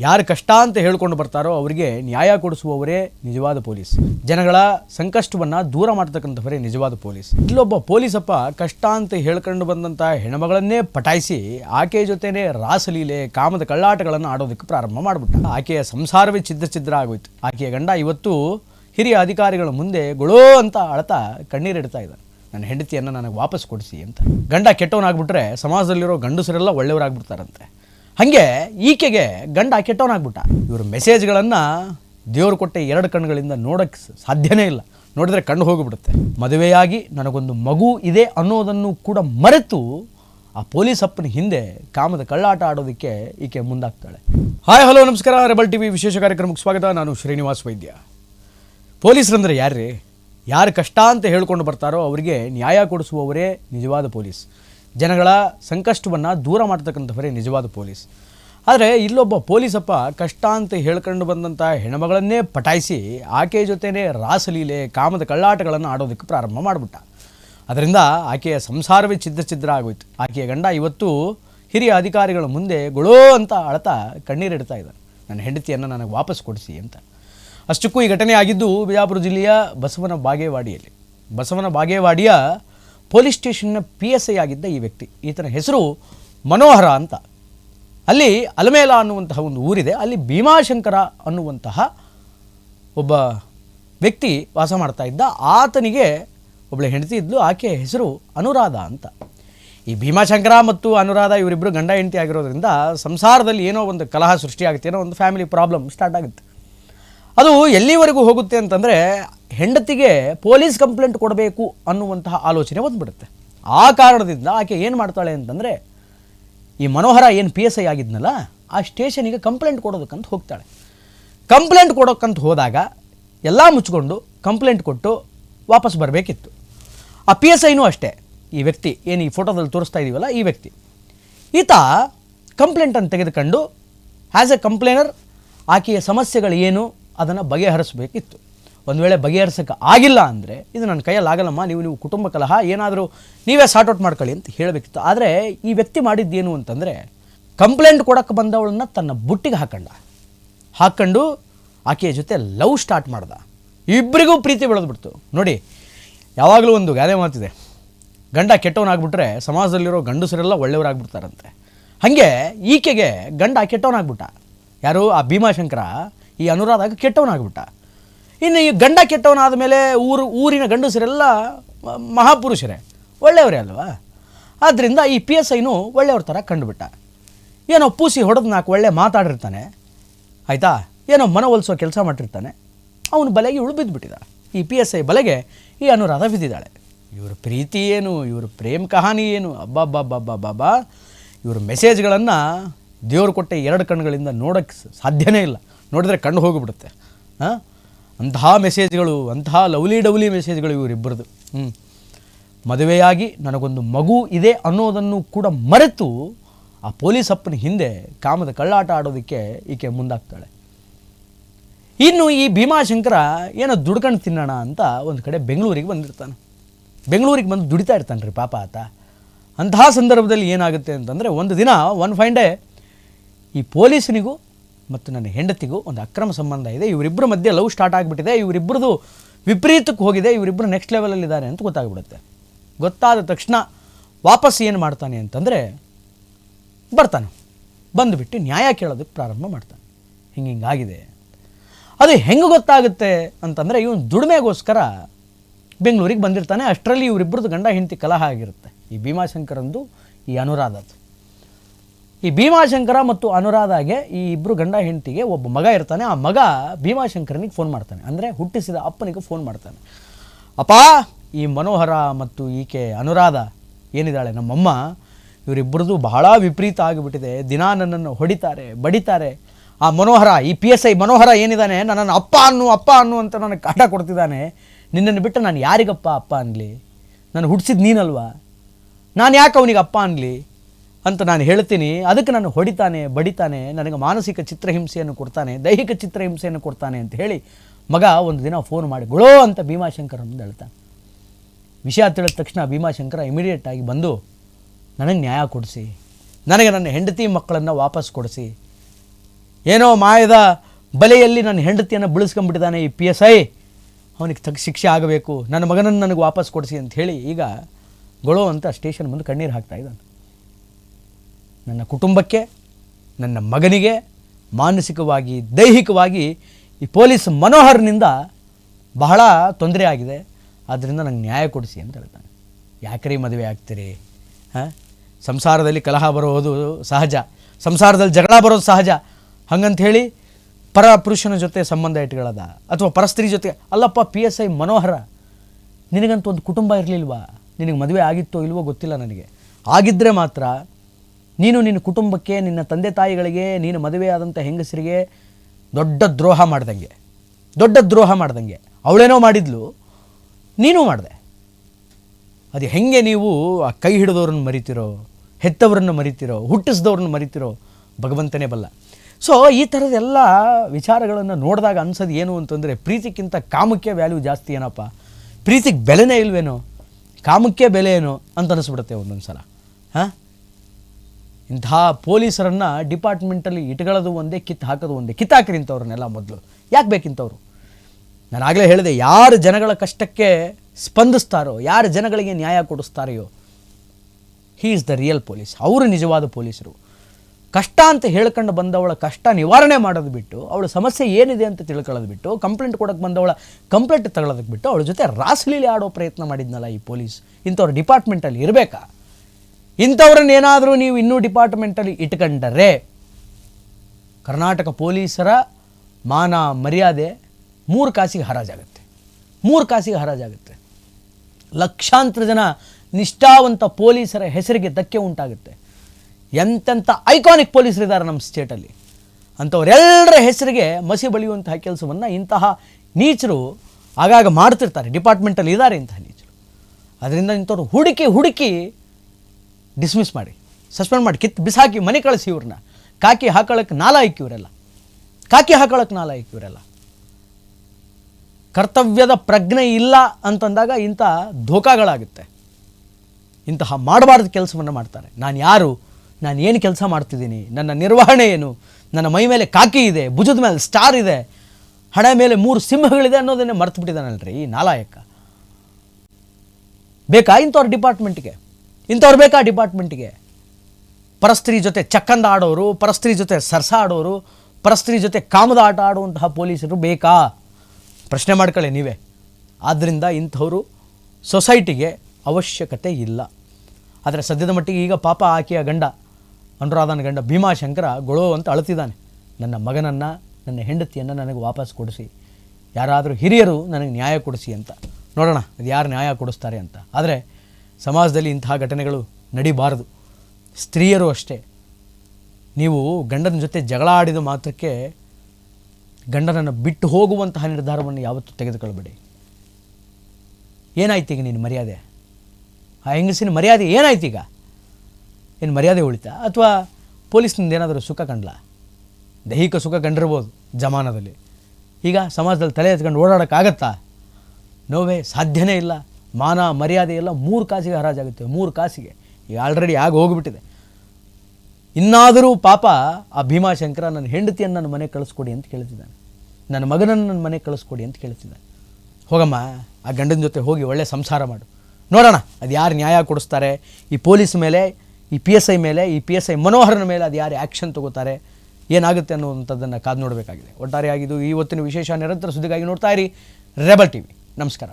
ಯಾರು ಕಷ್ಟ ಅಂತ ಹೇಳ್ಕೊಂಡು ಬರ್ತಾರೋ ಅವರಿಗೆ ನ್ಯಾಯ ಕೊಡಿಸುವವರೇ ನಿಜವಾದ ಪೊಲೀಸ್. ಜನಗಳ ಸಂಕಷ್ಟವನ್ನು ದೂರ ಮಾಡ್ತಕ್ಕಂಥವರೇ ನಿಜವಾದ ಪೊಲೀಸ್. ಇಲ್ಲೊಬ್ಬ ಪೊಲೀಸಪ್ಪ ಕಷ್ಟ ಅಂತ ಹೇಳ್ಕೊಂಡು ಬಂದಂಥ ಹೆಣ್ಮಗಳನ್ನೇ ಪಟಾಯಿಸಿ ಆಕೆಯ ಜೊತೆನೇ ರಾಸಲೀಲೆ, ಕಾಮದ ಕಳ್ಳಾಟಗಳನ್ನು ಆಡೋದಕ್ಕೆ ಪ್ರಾರಂಭ ಮಾಡಿಬಿಟ್ಟ. ಆಕೆಯ ಸಂಸಾರವೇ ಛಿದ್ರ ಛಿದ್ರ ಆಗೋಯ್ತು. ಆಕೆಯ ಗಂಡ ಇವತ್ತು ಹಿರಿಯ ಅಧಿಕಾರಿಗಳ ಮುಂದೆ ಗೊಳೋ ಅಂತ ಅಳ್ತಾ ಕಣ್ಣೀರಿಡ್ತಾ ಇದ್ದಾನೆ. ನನ್ನ ಹೆಂಡತಿಯನ್ನು ನನಗೆ ವಾಪಸ್ ಕೊಡಿಸಿ ಅಂತ. ಗಂಡ ಕೆಟ್ಟವನಾಗ್ಬಿಟ್ರೆ ಸಮಾಜದಲ್ಲಿರೋ ಗಂಡಸರೆಲ್ಲ ಒಳ್ಳೆಯವರಾಗ್ಬಿಡ್ತಾರಂತೆ. ಹಾಗೆ ಈಕೆಗೆ ಗಂಡ ಕೆಟ್ಟವನಾಗ್ಬಿಟ್ಟ. ಇವ್ರ ಮೆಸೇಜ್ಗಳನ್ನು ದೇವರು ಕೊಟ್ಟ ಎರಡು ಕಣ್ಣುಗಳಿಂದ ನೋಡೋಕ್ಕೆ ಸಾಧ್ಯನೇ ಇಲ್ಲ. ನೋಡಿದ್ರೆ ಕಣ್ಣು ಹೋಗಿಬಿಡುತ್ತೆ. ಮದುವೆಯಾಗಿ ನನಗೊಂದು ಮಗು ಇದೆ ಅನ್ನೋದನ್ನು ಕೂಡ ಮರೆತು ಆ ಪೊಲೀಸ್ ಅಪ್ಪನ ಹಿಂದೆ ಕಾಮದ ಕಳ್ಳಾಟ ಆಡೋದಕ್ಕೆ ಈಕೆ ಮುಂದಾಗ್ತಾಳೆ. ಹಾಯ್, ಹಲೋ, ನಮಸ್ಕಾರ. ರೆಬಲ್ ಟಿವಿ ವಿಶೇಷ ಕಾರ್ಯಕ್ರಮಕ್ಕೆ ಸ್ವಾಗತ. ನಾನು ಶ್ರೀನಿವಾಸ್ ವೈದ್ಯ. ಪೊಲೀಸರಂದ್ರೆ ಯಾರ್ರೀ? ಯಾರು ಕಷ್ಟ ಅಂತ ಹೇಳ್ಕೊಂಡು ಬರ್ತಾರೋ ಅವರಿಗೆ ನ್ಯಾಯ ಕೊಡಿಸುವವರೇ ನಿಜವಾದ ಪೊಲೀಸ್. ಜನಗಳ ಸಂಕಷ್ಟವನ್ನು ದೂರ ಮಾಡ್ತಕ್ಕಂಥವರೇ ನಿಜವಾದ ಪೊಲೀಸ್. ಆದರೆ ಇಲ್ಲೊಬ್ಬ ಪೊಲೀಸಪ್ಪ ಕಷ್ಟ ಅಂತ ಹೇಳ್ಕೊಂಡು ಬಂದಂಥ ಹೆಣ್ಮಗಳನ್ನೇ ಪಟಾಯಿಸಿ ಆಕೆಯ ಜೊತೆನೇ ರಾಸಲೀಲೆ, ಕಾಮದ ಕಳ್ಳಾಟಗಳನ್ನು ಆಡೋದಕ್ಕೆ ಪ್ರಾರಂಭ ಮಾಡಿಬಿಟ್ಟ. ಅದರಿಂದ ಆಕೆಯ ಸಂಸಾರವೇ ಛಿದ್ರ ಛಿದ್ರ ಆಗೋಯ್ತು. ಆಕೆಯ ಗಂಡ ಇವತ್ತು ಹಿರಿಯ ಅಧಿಕಾರಿಗಳ ಮುಂದೆ ಗೊಳೋ ಅಂತ ಅಳತಾ ಕಣ್ಣೀರಿಡ್ತಾ ಇದ್ದಾರೆ ನನ್ನ ಹೆಂಡತಿಯನ್ನು ನನಗೆ ವಾಪಸ್ ಕೊಡಿಸಿ ಅಂತ. ಅಷ್ಟಕ್ಕೂ ಈ ಘಟನೆ ಆಗಿದ್ದು ಬಿಜಾಪುರ ಜಿಲ್ಲೆಯ ಬಸವನ ಬಾಗೇವಾಡಿಯಲ್ಲಿ. ಬಸವನ ಬಾಗೇವಾಡಿಯ ಪೊಲೀಸ್ ಸ್ಟೇಷನ್ನ ಪಿ ಎಸ್ ಐ ಆಗಿದ್ದ ಈ ವ್ಯಕ್ತಿ. ಈತನ ಹೆಸರು ಮನೋಹರ ಅಂತ. ಅಲ್ಲಿ ಅಲಮೇಲ ಅನ್ನುವಂತಹ ಒಂದು ಊರಿದೆ. ಅಲ್ಲಿ ಭೀಮಾಶಂಕರ ಅನ್ನುವಂತಹ ಒಬ್ಬ ವ್ಯಕ್ತಿ ವಾಸ ಮಾಡ್ತಾ ಇದ್ದ. ಆತನಿಗೆ ಒಬ್ಬಳು ಹೆಂಡತಿ ಇದ್ಲು. ಆಕೆಯ ಹೆಸರು ಅನುರಾಧ ಅಂತ. ಈ ಭೀಮಾಶಂಕರ ಮತ್ತು ಅನುರಾಧ ಇವರಿಬ್ಬರು ಗಂಡ ಹೆಂಡತಿ ಆಗಿರೋದ್ರಿಂದ ಸಂಸಾರದಲ್ಲಿ ಏನೋ ಒಂದು ಕಲಹ ಸೃಷ್ಟಿಯಾಗುತ್ತೆ ಏನೋ ಒಂದು ಫ್ಯಾಮಿಲಿ ಪ್ರಾಬ್ಲಮ್ ಸ್ಟಾರ್ಟ್ ಆಗುತ್ತೆ. ಅದು ಎಲ್ಲಿವರೆಗೂ ಹೋಗುತ್ತೆ ಅಂತಂದರೆ ಹೆಂಡತಿಗೆ ಪೊಲೀಸ್ ಕಂಪ್ಲೇಂಟ್ ಕೊಡಬೇಕು ಅನ್ನುವಂತಹ ಆಲೋಚನೆ ಬಂದುಬಿಡುತ್ತೆ. ಆ ಕಾರಣದಿಂದ ಆಕೆ ಏನು ಮಾಡ್ತಾಳೆ ಅಂತಂದರೆ, ಈ ಮನೋಹರ ಏನು ಪಿ ಎಸ್ ಐ ಆಗಿದ್ನಲ್ಲ, ಆ ಸ್ಟೇಷನಿಗೆ ಕಂಪ್ಲೇಂಟ್ ಕೊಡೋದಕ್ಕಂತ ಹೋಗ್ತಾಳೆ. ಕಂಪ್ಲೇಂಟ್ ಕೊಡೋಕ್ಕಂತ ಹೋದಾಗ ಎಲ್ಲ ಮುಚ್ಕೊಂಡು ಕಂಪ್ಲೇಂಟ್ ಕೊಟ್ಟು ವಾಪಸ್ ಬರಬೇಕಿತ್ತು. ಆ ಪಿ ಎಸ್ ಐನೂ ಅಷ್ಟೇ, ಈ ವ್ಯಕ್ತಿ, ಏನು ಈ ಫೋಟೋದಲ್ಲಿ ತೋರಿಸ್ತಾ ಇದೀವಲ್ಲ, ಈ ವ್ಯಕ್ತಿ. ಈತ ಕಂಪ್ಲೇಂಟನ್ನು ತೆಗೆದುಕೊಂಡು ಆ್ಯಸ್ ಎ ಕಂಪ್ಲೇನರ್ ಆಕೆಯ ಸಮಸ್ಯೆಗಳು ಏನು ಅದನ್ನು ಬಗೆಹರಿಸಬೇಕಿತ್ತು. ಒಂದು ವೇಳೆ ಬಗೆಹರಿಸೋಕ್ಕೆ ಆಗಿಲ್ಲ ಅಂದರೆ ಇದು ನನ್ನ ಕೈಯಲ್ಲಿ ಆಗಲ್ಲಮ್ಮ, ನೀವು ನೀವು ಕುಟುಂಬ ಕಲಹ, ಏನಾದರೂ ನೀವೇ ಸಾರ್ಟ್ ಔಟ್ ಮಾಡ್ಕೊಳ್ಳಿ ಅಂತ ಹೇಳಬೇಕಿತ್ತು. ಆದರೆ ಈ ವ್ಯಕ್ತಿ ಮಾಡಿದ್ದೇನು ಅಂತಂದರೆ ಕಂಪ್ಲೇಂಟ್ ಕೊಡೋಕ್ಕೆ ಬಂದವಳನ್ನ ತನ್ನ ಬುಟ್ಟಿಗೆ ಹಾಕಂಡ. ಹಾಕ್ಕೊಂಡು ಆಕೆಯ ಜೊತೆ ಲವ್ ಸ್ಟಾರ್ಟ್ ಮಾಡ್ದ. ಇಬ್ಬರಿಗೂ ಪ್ರೀತಿ ಬೆಳೆದ್ಬಿಡ್ತು ನೋಡಿ, ಯಾವಾಗಲೂ ಒಂದು ಗಾದೆ ಮಾತಿದೆ. ಗಂಡ ಕೆಟ್ಟವನಾಗ್ಬಿಟ್ರೆ ಸಮಾಜದಲ್ಲಿರೋ ಗಂಡಸರೆಲ್ಲ ಒಳ್ಳೆಯವರಾಗ್ಬಿಡ್ತಾರಂತೆ. ಹಾಗೆ ಈಕೆಗೆ ಗಂಡ ಕೆಟ್ಟವನಾಗ್ಬಿಟ್ಟ. ಯಾರು? ಆ ಭೀಮಾಶಂಕರ ಈ ಅನುರಾಧಾಗ ಕೆಟ್ಟವನಾಗ್ಬಿಟ್ಟ. ಇನ್ನು ಈ ಗಂಡ ಕೆಟ್ಟವನಾದ ಮೇಲೆ ಊರು, ಊರಿನ ಗಂಡಸರೆಲ್ಲ ಮಹಾಪುರುಷರೇ. ಒಳ್ಳೆಯವರೇ ಅಲ್ವಾ? ಆದ್ದರಿಂದ ಈ ಪಿ ಎಸ್ ಐನು ಒಳ್ಳೆಯವ್ರ ಥರ ಕಂಡುಬಿಟ್ಟ. ಏನೋ ಪೂಸಿ ಹೊಡೆದು ನಾಲ್ಕು ಒಳ್ಳೆ ಮಾತಾಡಿರ್ತಾನೆ. ಆಯಿತಾ? ಏನೋ ಮನವೊಲಿಸೋ ಕೆಲಸ ಮಾಡಿರ್ತಾನೆ ಅವನು ಬಲೆಗೆ ಇವಳು ಈ ಪಿ ಎಸ್ ಐ ಬಲೆಗೆ ಈ ಅನುರಾಧ ಬಿದ್ದಿದ್ದಾಳೆ. ಇವ್ರ ಪ್ರೀತಿ ಏನು? ಇವ್ರ ಪ್ರೇಮ್ ಕಹಾನಿ ಏನು? ಅಬ್ಬಬ್ಬಬ್ಬಬ್ಬಬ್ಬಾ ಇವ್ರ ಮೆಸೇಜ್ಗಳನ್ನು ದೇವರು ಕೊಟ್ಟೆ ಎರಡು ಕಣ್ಣುಗಳಿಂದ ನೋಡೋಕ್ಕೆ ಸಾಧ್ಯನೇ ಇಲ್ಲ. ನೋಡಿದ್ರೆ ಕಣ್ಣು ಹೋಗಿಬಿಡುತ್ತೆ. ಹಾಂ? ಅಂತಹ ಮೆಸೇಜ್ಗಳು ಅಂತಹ ಲವ್ಲಿ ಡವ್ಲಿ ಮೆಸೇಜ್ಗಳು ಇವರಿಬ್ಬರದು. ಹ್ಞೂ ಮದುವೆಯಾಗಿ ನನಗೊಂದು ಮಗು ಇದೆ ಅನ್ನೋದನ್ನು ಕೂಡ ಮರೆತು ಆ ಪೊಲೀಸ್ ಅಪ್ಪನ ಹಿಂದೆ ಕಾಮದ ಕಳ್ಳಾಟ ಆಡೋದಕ್ಕೆ ಈಕೆ ಮುಂದಾಗ್ತಾಳೆ. ಇನ್ನು ಈ ಭೀಮಾಶಂಕರ ಏನೋ ದುಡ್ಕೊಂಡು ತಿನ್ನೋಣ ಅಂತ ಒಂದು ಕಡೆ ಬೆಂಗಳೂರಿಗೆ ಬಂದಿರ್ತಾನೆ. ಬೆಂಗಳೂರಿಗೆ ಬಂದು ದುಡಿತಾ ಇರ್ತಾನೆ ರೀ ಪಾಪ ಆತ. ಅಂತಹ ಸಂದರ್ಭದಲ್ಲಿ ಏನಾಗುತ್ತೆ ಅಂತಂದರೆ ಒಂದು ದಿನ ಒನ್ ಫೈನ್ ಡೇ ಈ ಪೊಲೀಸನಿಗೂ ಮತ್ತು ನನ್ನ ಹೆಂಡತಿಗೂ ಒಂದು ಅಕ್ರಮ ಸಂಬಂಧ ಇದೆ. ಇವರಿಬ್ಬರ ಮಧ್ಯೆ ಲವ್ ಸ್ಟಾರ್ಟ್ ಆಗಿಬಿಟ್ಟಿದೆ. ಇವರಿಬ್ಬರದು ವಿಪರೀತಕ್ಕೆ ಹೋಗಿದೆ. ಇವರಿಬ್ಬರು ನೆಕ್ಸ್ಟ್ ಲೆವೆಲಲ್ಲಿದ್ದಾರೆ ಅಂತ ಗೊತ್ತಾಗ್ಬಿಡುತ್ತೆ. ಗೊತ್ತಾದ ತಕ್ಷಣ ವಾಪಸ್ ಏನು ಮಾಡ್ತಾನೆ ಅಂತಂದರೆ ಬರ್ತಾನೆ. ಬಂದುಬಿಟ್ಟು ನ್ಯಾಯ ಕೇಳೋದಕ್ಕೆ ಪ್ರಾರಂಭ ಮಾಡ್ತಾನೆ. ಹಿಂಗೆ ಹಿಂಗಾಗಿದೆ ಅದು ಹೆಂಗೆ ಗೊತ್ತಾಗುತ್ತೆ ಅಂತಂದರೆ ಇವನು ದುಡಿಮೆಗೋಸ್ಕರ ಬೆಂಗಳೂರಿಗೆ ಬಂದಿರ್ತಾನೆ. ಅಷ್ಟರಲ್ಲಿ ಇವರಿಬ್ಬರದ್ದು ಗಂಡ ಹೆಂಡತಿ ಕಲಹ ಆಗಿರುತ್ತೆ. ಈ ಭೀಮಾಶಂಕರಂದು ಈ ಅನುರಾಧದ್ದು ಈ ಭೀಮಾಶಂಕರ ಮತ್ತು ಅನುರಾಧಾಗೆ ಈ ಇಬ್ಬರು ಗಂಡ ಹೆಂಡತಿಗೆ ಒಬ್ಬ ಮಗ ಇರ್ತಾನೆ. ಆ ಮಗ ಭೀಮಾಶಂಕರನಿಗೆ ಫೋನ್ ಮಾಡ್ತಾನೆ. ಅಂದರೆ ಹುಟ್ಟಿಸಿದ ಅಪ್ಪನಿಗೆ ಫೋನ್ ಮಾಡ್ತಾನೆ. ಅಪ್ಪ, ಈ ಮನೋಹರ ಮತ್ತು ಈಕೆ ಅನುರಾಧ ಏನಿದ್ದಾಳೆ? ನಮ್ಮಮ್ಮ ಇವರಿಬ್ಬರದು ಬಹಳ ವಿಪರೀತ ಆಗಿಬಿಟ್ಟಿದೆ. ದಿನ ನನ್ನನ್ನು ಹೊಡಿತಾರೆ, ಬಡಿತಾರೆ. ಆ ಮನೋಹರ, ಈ ಪಿ ಎಸ್ ಐ ಮನೋಹರ ಏನಿದ್ದಾನೆ? ನನ್ನನ್ನು ಅಪ್ಪ ಅನ್ನು ಅಪ್ಪ ಅನ್ನು ಅಂತ ನನಗೆ ಕಾಟ ಕೊಡ್ತಿದ್ದಾನೆ. ನಿನ್ನನ್ನು ಬಿಟ್ಟು ನಾನು ಯಾರಿಗಪ್ಪ ಅಪ್ಪ ಅನ್ಲಿ? ನಾನು ಹುಟ್ಟಿಸಿದ ನೀನಲ್ವಾ? ನಾನು ಯಾಕೆ ಅವನಿಗೆ ಅಪ್ಪ ಅನ್ಲಿ? ಅಂತ ನಾನು ಹೇಳ್ತೀನಿ. ಅದಕ್ಕೆ ನಾನು ಹೊಡಿತಾನೆ, ಬಡಿತಾನೆ, ನನಗೆ ಮಾನಸಿಕ ಚಿತ್ರಹಿಂಸೆಯನ್ನು ಕೊಡ್ತಾನೆ, ದೈಹಿಕ ಚಿತ್ರಹಿಂಸೆಯನ್ನು ಕೊಡ್ತಾನೆ ಅಂತ ಹೇಳಿ ಮಗ ಒಂದು ದಿನ ಫೋನ್ ಮಾಡಿ, ಗುಳೋ ಅಂತ ಭೀಮಾಶಂಕರ್ ಮುಂದೆ ಹೇಳ್ತಾನೆ. ವಿಷಯ ತಿಳಿದ ತಕ್ಷಣ ಭೀಮಾಶಂಕರ ಇಮಿಡಿಯೇಟ್ ಆಗಿ ಬಂದು, ನನಗೆ ನ್ಯಾಯ ಕೊಡಿಸಿ, ನನಗೆ ನನ್ನ ಹೆಂಡತಿ ಮಕ್ಕಳನ್ನು ವಾಪಸ್ ಕೊಡಿಸಿ. ಏನೋ ಮಾಯದ ಬಲೆಯಲ್ಲಿ ನನ್ನ ಹೆಂಡತಿಯನ್ನು ಬಿಳಿಸ್ಕೊಂಡ್ಬಿಟ್ಟಿದ್ದಾನೆ ಈ ಪಿ ಎಸ್ ಐ ಅವನಿಗೆ ತಗ್ ಶಿಕ್ಷೆ ಆಗಬೇಕು. ನನ್ನ ಮಗನನ್ನು ನನಗೆ ವಾಪಸ್ ಕೊಡಿಸಿ ಅಂತ ಹೇಳಿ ಈಗ ಗೊಳೋ ಅಂತ ಸ್ಟೇಷನ್ ಮುಂದೆ ಕಣ್ಣೀರು ಹಾಕ್ತಾ ಇದ್ದಾನೆ. ನನ್ನ ಕುಟುಂಬಕ್ಕೆ, ನನ್ನ ಮಗನಿಗೆ, ಮಾನಸಿಕವಾಗಿ, ದೈಹಿಕವಾಗಿ ಈ ಪೊಲೀಸ್ ಮನೋಹರ್ನಿಂದ ಬಹಳ ತೊಂದರೆ ಆಗಿದೆ. ಆದ್ದರಿಂದ ನಂಗೆ ನ್ಯಾಯ ಕೊಡಿಸಿ ಅಂತ ಹೇಳ್ತಾನೆ. ಯಾಕ್ರಿ ಮದುವೆ ಆಗ್ತೀರಿ? ಹಾಂ? ಸಂಸಾರದಲ್ಲಿ ಕಲಹ ಬರೋದು ಸಹಜ. ಸಂಸಾರದಲ್ಲಿ ಜಗಳ ಬರೋದು ಸಹಜ. ಹಾಗಂತ ಹೇಳಿ ಪರ ಪುರುಷನ ಜೊತೆ ಸಂಬಂಧ ಇಟ್ಕೊಳ್ಳೋದ? ಅಥವಾ ಪರಸ್ತ್ರೀ ಜೊತೆ? ಅಲ್ಲಪ್ಪ, ಪಿ ಎಸ್ ಐ ಮನೋಹರ, ನಿನಗಂತೂ ಒಂದು ಕುಟುಂಬ ಇರಲಿಲ್ವಾ? ನಿನಗೆ ಮದುವೆ ಆಗಿತ್ತೋ ಇಲ್ವೋ ಗೊತ್ತಿಲ್ಲ ನನಗೆ. ಆಗಿದ್ದರೆ ಮಾತ್ರ ನೀನು ನಿನ್ನ ಕುಟುಂಬಕ್ಕೆ, ನಿನ್ನ ತಂದೆ ತಾಯಿಗಳಿಗೆ, ನೀನು ಮದುವೆ ಆದಂಥ ಹೆಂಗಸರಿಗೆ ದೊಡ್ಡ ದ್ರೋಹ ಮಾಡ್ದಂಗೆ. ದೊಡ್ಡ ದ್ರೋಹ ಮಾಡ್ದಂಗೆ. ಅವಳೇನೋ ಮಾಡಿದ್ಲು, ನೀನು ಮಾಡಿದೆ. ಅದು ಹೆಂಗೆ ನೀವು ಆ ಕೈ ಹಿಡಿದವ್ರನ್ನ ಮರಿತಿರೋ, ಹೆತ್ತವರನ್ನು ಮರಿತಿರೋ, ಹುಟ್ಟಿಸಿದವ್ರನ್ನ ಮರಿತಿರೋ, ಭಗವಂತನೇ ಬಲ್ಲ. ಸೊ ಈ ಥರದೆಲ್ಲ ವಿಚಾರಗಳನ್ನು ನೋಡಿದಾಗ ಅನ್ಸೋದು ಏನು ಅಂತಂದರೆ ಪ್ರೀತಿಗಿಂತ ಕಾಮಕ್ಕೆ ವ್ಯಾಲ್ಯೂ ಜಾಸ್ತಿ ಏನಪ್ಪ? ಪ್ರೀತಿಗೆ ಬೆಲೆನೇ ಇಲ್ವೇನೋ? ಕಾಮಕ್ಕೆ ಬೆಲೆ ಏನೋ ಅಂತ ಅನಿಸ್ಬಿಡುತ್ತೆ ಒಂದೊಂದು ಸಲ ಹಾಂ? ಇಂತಹ ಪೊಲೀಸರನ್ನು ಡಿಪಾರ್ಟ್ಮೆಂಟಲ್ಲಿ ಇಟ್ಕೊಳ್ಳೋದು ಒಂದೇ ಕಿತ್ತು ಹಾಕೋದು ಒಂದೇ. ಕಿತ್ತಾಕ್ರಿ ಇಂಥವ್ರನ್ನೆಲ್ಲ ಮೊದಲು. ಯಾಕೆ ಬೇಕಿಂಥವ್ರು ನಾನು ಆಗಲೇ ಹೇಳಿದೆ, ಯಾರು ಜನಗಳ ಕಷ್ಟಕ್ಕೆ ಸ್ಪಂದಿಸ್ತಾರೋ, ಯಾರು ಜನಗಳಿಗೆ ನ್ಯಾಯ ಕೊಡಿಸ್ತಾರೆಯೋ he is the real police ಅವರು ನಿಜವಾದ ಪೊಲೀಸರು. ಕಷ್ಟ ಅಂತ ಹೇಳ್ಕೊಂಡು ಬಂದವಳ ಕಷ್ಟ ನಿವಾರಣೆ ಮಾಡೋದು ಬಿಟ್ಟು, ಅವಳ ಸಮಸ್ಯೆ ಏನಿದೆ ಅಂತ ತಿಳ್ಕೊಳ್ಳೋದು ಬಿಟ್ಟು ಕಂಪ್ಲೇಂಟ್ ಕೊಡೋಕ್ಕೆ ಬಂದವಳ ಕಂಪ್ಲೇಂಟ್ ತಗೊಳ್ಳೋದಕ್ಕೆ ಬಿಟ್ಟು, ಅವಳ ಜೊತೆ ರಾಸಲೀಲಿ ಆಡೋ ಪ್ರಯತ್ನ ಮಾಡಿದ್ನಲ್ಲ ಈ ಪೊಲೀಸ್. ಇಂಥವ್ರ ಡಿಪಾರ್ಟ್ಮೆಂಟಲ್ಲಿ ಇರಬೇಕಾ? ಇಂಥವ್ರನ್ನೇನಾದರೂ ನೀವು ಇನ್ನೂ ಡಿಪಾರ್ಟ್ಮೆಂಟಲ್ಲಿ ಇಟ್ಕೊಂಡರೆ, ಕರ್ನಾಟಕ ಪೊಲೀಸರ ಮಾನ ಮರ್ಯಾದೆ ಮೂರು ಕಾಸಿಗೆ ಹರಾಜಾಗುತ್ತೆ. ಮೂರು ಕಾಸಿಗೆ ಹರಾಜಾಗುತ್ತೆ. ಲಕ್ಷಾಂತರ ಜನ ನಿಷ್ಠಾವಂತ ಪೊಲೀಸರ ಹೆಸರಿಗೆ ಧಕ್ಕೆ ಉಂಟಾಗುತ್ತೆ. ಎಂತೆಂಥ ಐಕಾನಿಕ್ ಪೊಲೀಸರಿದ್ದಾರೆ ನಮ್ಮ ಸ್ಟೇಟಲ್ಲಿ. ಅಂಥವರೆಲ್ಲರ ಹೆಸರಿಗೆ ಮಸಿ ಬಳಿಯುವಂತಹ ಕೆಲಸವನ್ನು ಇಂತಹ ನೀಚರು ಆಗಾಗ ಮಾಡ್ತಿರ್ತಾರೆ. ಡಿಪಾರ್ಟ್ಮೆಂಟಲ್ಲಿ ಇದ್ದಾರೆ ಇಂತಹ ನೀಚರು. ಅದರಿಂದ ಇಂಥವ್ರು ಹುಡುಕಿ ಹುಡುಕಿ ಡಿಸ್ಮಿಸ್ ಮಾಡಿ, ಸಸ್ಪೆಂಡ್ ಮಾಡಿ, ಕಿತ್ತು ಬಿಸಾಕಿ ಮನೆ ಕಳಿಸಿ ಇವ್ರನ್ನ. ಕಾಕಿ ಹಾಕೊಳ್ಳೋಕೆ ನಾಲ ಇವರೆಲ್ಲ ಕಾಕಿ ಹಾಕೊಳ್ಳೋಕೆ ನಾಲ ಇವರೆಲ್ಲ ಕರ್ತವ್ಯದ ಪ್ರಜ್ಞೆ ಇಲ್ಲ ಅಂತಂದಾಗ ಇಂಥ ಧೋಕಾಗಳಾಗುತ್ತೆ. ಇಂತಹ ಮಾಡಬಾರ್ದು ಕೆಲಸವನ್ನು ಮಾಡ್ತಾರೆ. ನಾನು ಯಾರು? ನಾನು ಏನು ಕೆಲಸ ಮಾಡ್ತಿದ್ದೀನಿ? ನನ್ನ ನಿರ್ವಹಣೆ ಏನು? ನನ್ನ ಮೈ ಮೇಲೆ ಕಾಕಿ ಇದೆ, ಭುಜದ ಮೇಲೆ ಸ್ಟಾರ್ ಇದೆ, ಹಣೆ ಮೇಲೆ ಮೂರು ಸಿಂಹಗಳಿದೆ ಅನ್ನೋದನ್ನೇ ಮರ್ತು ಬಿಟ್ಟಿದ್ದಾನಲ್ರಿ ಈ ನಾಲಾಯಕ. ಬೇಕಾ ಇಂಥವ್ರ ಡಿಪಾರ್ಟ್ಮೆಂಟ್ಗೆ ಇಂಥವ್ರು ಬೇಕಾ ಡಿಪಾರ್ಟ್ಮೆಂಟ್ಗೆ? ಪರಸ್ತ್ರೀ ಜೊತೆ ಚಕ್ಕಂದ ಆಡೋರು, ಪರಸ್ತ್ರೀ ಜೊತೆ ಸರ್ಸ ಆಡೋರು, ಪರಸ್ತ್ರೀ ಜೊತೆ ಕಾಮದ ಆಟ ಆಡುವಂತಹ ಪೊಲೀಸರು ಬೇಕಾ? ಪ್ರಶ್ನೆ ಮಾಡ್ಕೊಳ್ಳಿ ನೀವೇ. ಆದ್ದರಿಂದ ಇಂಥವರು ಸೊಸೈಟಿಗೆ ಅವಶ್ಯಕತೆ ಇಲ್ಲ. ಆದರೆ ಸದ್ಯದ ಮಟ್ಟಿಗೆ ಈಗ ಪಾಪ ಆಕೆಯ ಗಂಡ, ಅನುರಾಧನ ಗಂಡ ಭೀಮಾಶಂಕರ ಗೊಳೋ ಅಂತ ಅಳತಿದ್ದಾನೆ. ನನ್ನ ಮಗನನ್ನು, ನನ್ನ ಹೆಂಡತಿಯನ್ನು ನನಗೆ ವಾಪಸ್ ಕೊಡಿಸಿ. ಯಾರಾದರೂ ಹಿರಿಯರು ನನಗೆ ನ್ಯಾಯ ಕೊಡಿಸಿ ಅಂತ. ನೋಡೋಣ ಅದು ಯಾರು ನ್ಯಾಯ ಕೊಡಿಸ್ತಾರೆ ಅಂತ. ಆದರೆ ಸಮಾಜದಲ್ಲಿ ಇಂತಹ ಘಟನೆಗಳು ನಡಿಬಾರದು. ಸ್ತ್ರೀಯರು ಅಷ್ಟೇ. ನೀವು ಗಂಡನ ಜೊತೆ ಜಗಳ ಆಡಿದ ಮಾತ್ರಕ್ಕೆ ಗಂಡನನ್ನು ಬಿಟ್ಟು ಹೋಗುವಂತಹ ನಿರ್ಧಾರವನ್ನು ಯಾವತ್ತೂ ತೆಗೆದುಕೊಳ್ಬೇಡಿ ಏನಾಯ್ತು ಈಗ ನಿನ್ನ ಮರ್ಯಾದೆ? ಆ ಹೆಂಗಸಿನ ಮರ್ಯಾದೆ ಏನಾಯ್ತೀಗ ಏನು ಮರ್ಯಾದೆ ಉಳಿತಾ? ಅಥವಾ ಪೊಲೀಸ್ನಿಂದ ಏನಾದರೂ ಸುಖ ಕಂಡ್ಲ? ದೈಹಿಕ ಸುಖ ಕಂಡಿರ್ಬೋದು ಜಮಾನದಲ್ಲಿ. ಈಗ ಸಮಾಜದಲ್ಲಿ ತಲೆ ಎತ್ಕೊಂಡು ಓಡಾಡೋಕ್ಕಾಗತ್ತಾ? ನೋವೇ ಸಾಧ್ಯನೇ ಇಲ್ಲ. ಮಾನ, ಮರ್ಯಾದೆ ಎಲ್ಲ ಮೂರು ಕಾಸಿಗೆ ಹರಾಜಾಗುತ್ತೆ, ಮೂರು ಕಾಸಿಗೆ. ಈಗ ಆಲ್ರೆಡಿ ಆಗಿ ಹೋಗಿಬಿಟ್ಟಿದೆ. ಇನ್ನಾದರೂ ಪಾಪ ಆ ಭೀಮಾಶಂಕರ ನನ್ನ ಹೆಂಡತಿಯನ್ನು ನನ್ನ ಮನೆಗೆ ಕಳಿಸ್ಕೊಡಿ ಅಂತ ಕೇಳ್ತಿದ್ದಾನೆ. ನನ್ನ ಮಗನನ್ನು ನನ್ನ ಮನೆಗೆ ಕಳಿಸ್ಕೊಡಿ ಅಂತ ಕೇಳ್ತಿದ್ದಾನೆ. ಹೋಗಮ್ಮ, ಆ ಗಂಡನ ಜೊತೆ ಹೋಗಿ ಒಳ್ಳೆ ಸಂಸಾರ ಮಾಡು. ನೋಡೋಣ, ಅದು ಯಾರು ನ್ಯಾಯ ಕೊಡಿಸ್ತಾರೆ? ಈ ಪೊಲೀಸ್ ಮೇಲೆ, ಈ ಪಿ ಎಸ್ ಐ ಮೇಲೆ, ಈ ಪಿ ಎಸ್ ಐ ಮನೋಹರನ ಮೇಲೆ ಅದು ಯಾರು ಆ್ಯಕ್ಷನ್ ತಗೋತಾರೆ? ಏನಾಗುತ್ತೆ ಅನ್ನುವಂಥದ್ದನ್ನು ಕಾದು ನೋಡಬೇಕಾಗಿದೆ. ಒಟ್ಟಾರೆಯಾಗಿದ್ದು ಇವತ್ತಿನ ವಿಶೇಷ ನಿರಂತರ ಸುದ್ದಿಗಾಗಿ ನೋಡ್ತಾ ಇರಿ. ರೆಬಲ್ ಟಿ ವಿ ನಮಸ್ಕಾರ.